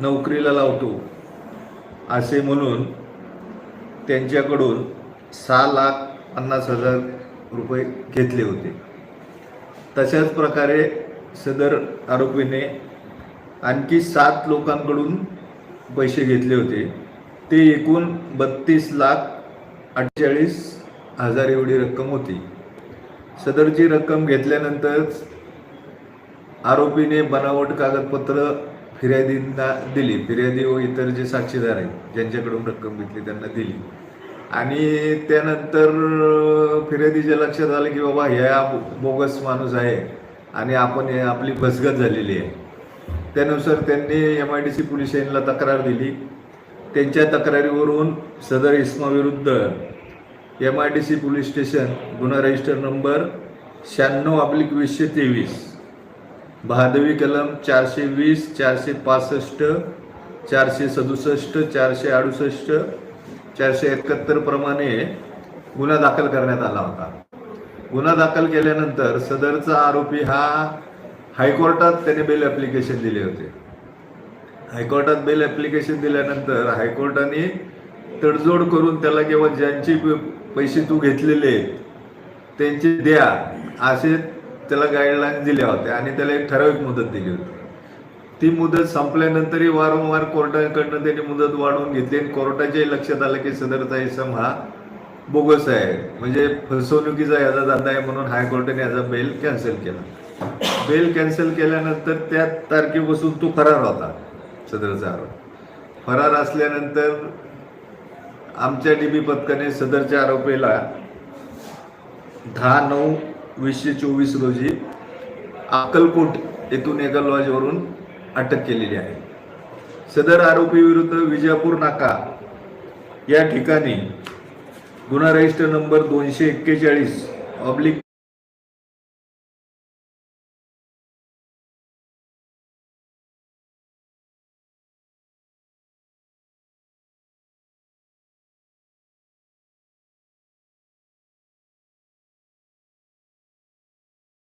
नोकरीला लावतो. असे म्हणून त्यांच्याकडून सहा लाख पन्नास हजार रुपये घेतले होते. तशाच प्रकारे सदर आरोपीने आणखी सात लोकांकडून पैसे घेतले होते. ते एकूण बत्तीस लाख अठ्ठेचाळीस हजार एवढी रक्कम होती. सदरची रक्कम घेतल्यानंतर आरोपीने बनावट कागदपत्र फिर्यादींना दिली. फिर्यादी व इतर जे साक्षीदार आहेत ज्यांच्याकडून रक्कम घेतली त्यांना दिली. आणि त्यानंतर फिर्यादीच्या लक्षात आलं की बाबा ह्या बोगस माणूस आहे आणि आपण हे आपली फसगत झालेली आहे. त्यानुसार त्यांनी M I D C police स्टेशनला तक्रार दिली. त्यांच्या तक्रारीवरून सदर इस्माविरुद्ध M I D C police station गुन्हा रजिस्टर नंबर शहाण्णव अब्लिक वीसशे तेवीस बहादवी कलम चारशे वीस चारशे पासष्ट चारशे सदुसष्ट चारशे अडुसष्ट चारशे एकाहत्तर प्रमाणे गुन्हा दाखल करण्यात आला होता. गुन्हा दाखल केल्यानंतर सदरचा आरोपी हा हायकोर्टात त्याने बेल ॲप्लिकेशन दिले होते. हायकोर्टात बेल ॲप्लिकेशन दिल्यानंतर हायकोर्टाने तडजोड करून त्याला किंवा ज्यांचे प- पैसे तू घेतलेले त्यांचे द्या असे त्याला गाईडलाईन दिल्या होत्या आणि त्याला एक ठराविक मुदत दिली होती. ती मुदत संपल्यानंतरही वारंवार कोर्टाकडनं त्यांनी मुदत वाढवून घेतली आणि कोर्टाच्याही लक्षात आलं की सदरचा इसम हा बोगस आहे. म्हणजे फसवणुकीचा याचा धंदा आहे म्हणून हायकोर्टाने याचा बेल कॅन्सल केला. बेल कॅन्सल केल्यानंतर त्या तारखेपासून तो फरार होता सदरचा आरोप. फरार असल्यानंतर आमच्या डीबी पथकाने सदरच्या आरोपीला दहा नऊ वीसशे चोवीस रोजी अक्कलकोट येथून एका लॉजवरून अटक केलेली आहे. सदर आरोपी विरुद्ध विजापूर नाका या ठिकाणी गुन्हा रजिस्टर नंबर दोनशे एक्केचाळीस ऑब्लिक